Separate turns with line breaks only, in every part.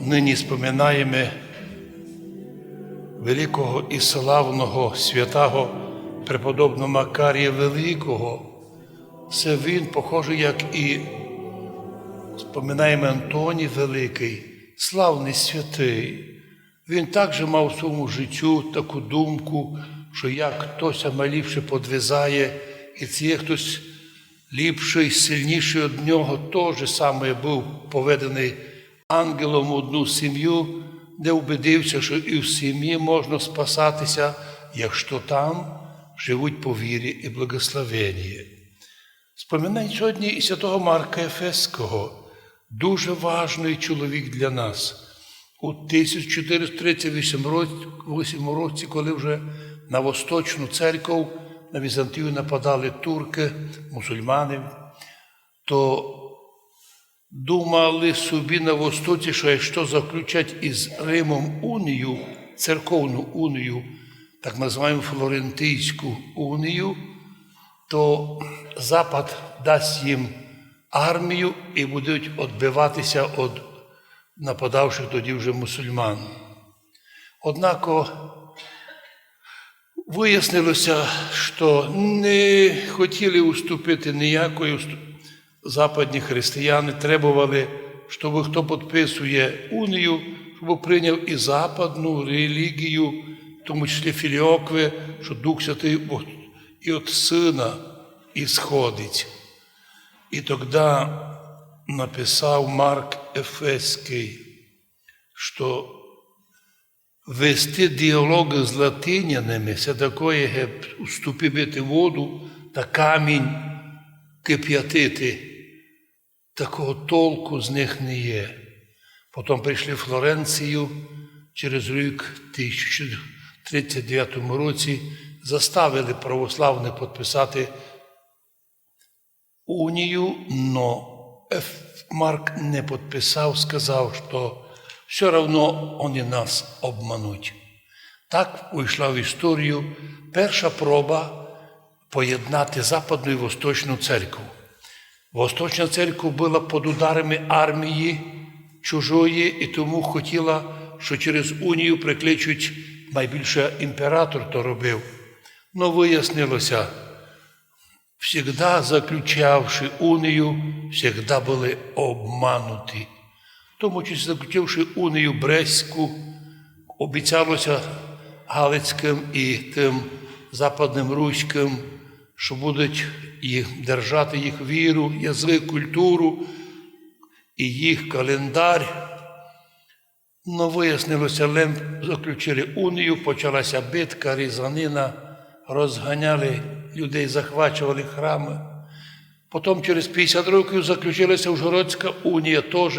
нині споминаємо великого і славного святого преподобного Макарія Великого. Це він, похожий, як і споминаємо Антоній Великий, славний святий. Він також мав в своєму життю таку думку, що як хтось найліпше подвизає, і це хтось ліпший, сильніший від нього, теж саме був поведений ангелом одну сім'ю, де убедився, що і в сім'ї можна спасатися, якщо там живуть по вірі і благословенні. Споминай сьогодні і святого Марка Ефеського, дуже важний чоловік для нас. У 1438 році, 8 році, коли вже на Восточну церкву на Візантію нападали турки, мусульмани, то думали собі на Востоці, що якщо заключать із Римом унію, церковну унію, так називаємо Флорентийську унію, то Запад дасть їм армію і будуть відбиватися від нападавших тоді вже мусульман. Однако вияснилося, що не хотіли уступити ніякої западні християни, требували, щоб хто підписує унію, щоб прийняв і западну релігію, в тому числі філіокви, що Дух Святий от- і від Сина ісходить. І тоді написав Марк Ефеський, що вести діалог з латинянами це таке, як уступити воду та камінь кип'ятити. Такого толку з них не є. Потім прийшли в Флоренцію через рік 1039 році, заставили православних підписати унію, но Марк не підписав, сказав, що все одно вони нас обмануть. Так увійшла в історію перша проба поєднати Западну і Восточну церкву. Восточна церква була під ударами армії чужої і тому хотіла, що через унію прикличуть найбільше імператор то робив. Но вияснилося, всегда заключавши унію, всегда були обмануті. Тому чи заключивши унію Брестську, обіцялося Галицьким і тим западним руським, що будуть їх держати їх віру, язик, культуру і їх календар. Ну, вияснилося, лем заключили унію, почалася битка, різанина, розганяли людей, захвачували храми. Потім через 50 років заключилася Ужгородська унія, теж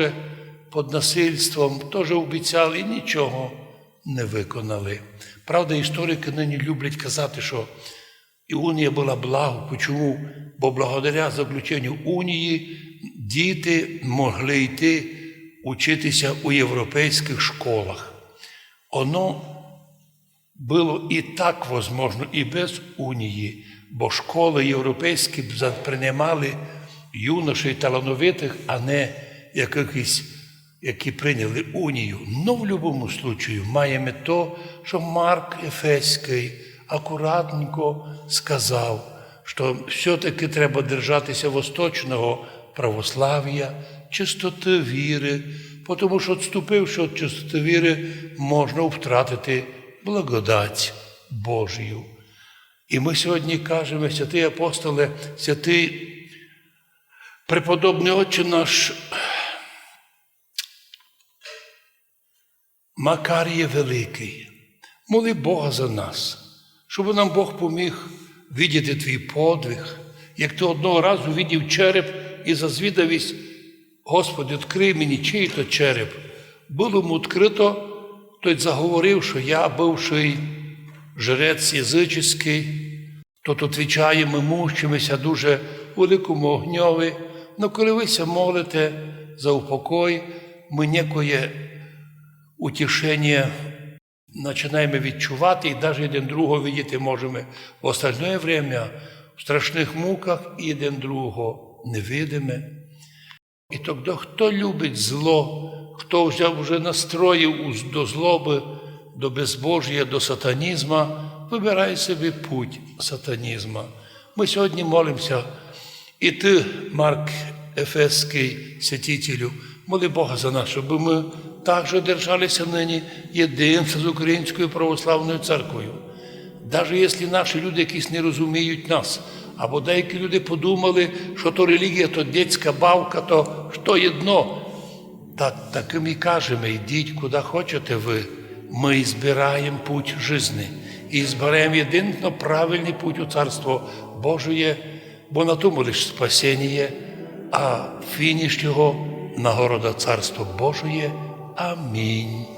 під насильством, теж обіцяли і нічого не виконали. Правда, історики нині люблять казати, що і унія була благо. Чому? Бо благодаря заключенню унії діти могли йти учитися у європейських школах. Воно було і так возможно, і без унії, бо школи європейські приймали юношей талановитих, а не якихось, які прийняли унію. Ну, в будь-якому случаю маємо то, що Марк Ефеський акуратненько сказав, що все-таки треба держатися восточного православ'я, чистоти віри, тому що, відступивши від чистоти віри, можна втратити благодать Божію. І ми сьогодні кажемо, святий апостоле, святий преподобний Отче наш Макаріє Великий, моли Бога за нас, щоб нам Бог поміг видіти твій подвиг, як ти одного разу видів череп і за звідавість, Господи, відкрий мені чий то череп. Було йому відкрито, той заговорив, що я, бивший жрець язичний, Тут відвічає, ми мучимося дуже великому огньові. Ну, коли ви ся молите за упокой, ми некоє утішення починаємо відчувати і навіть один другого видіти можемо в остальне время в страшних муках і один другого не видиме. І тоді, хто любить зло, хто взяв вже настроїв до злоби, до безбожія, до сатанізма, вибирай собі путь сатанізма. Ми сьогодні молимося. І ти, Марк Ефеский, святителю, моли Бога за нас, щоб ми також держалися нині єдинства з Українською православною церквою. Навіть якщо наші люди якісь не розуміють нас, або деякі люди подумали, що то релігія, то дітська бавка, то що єдно. Та таким і кажемо, йдіть куди хочете ви. Ми збираємо путь жизни і зберемо єдино правильний путь у Царство Божє, бо на тому лиш спасіння, а фініш його нагорода Царство Божє. Amém.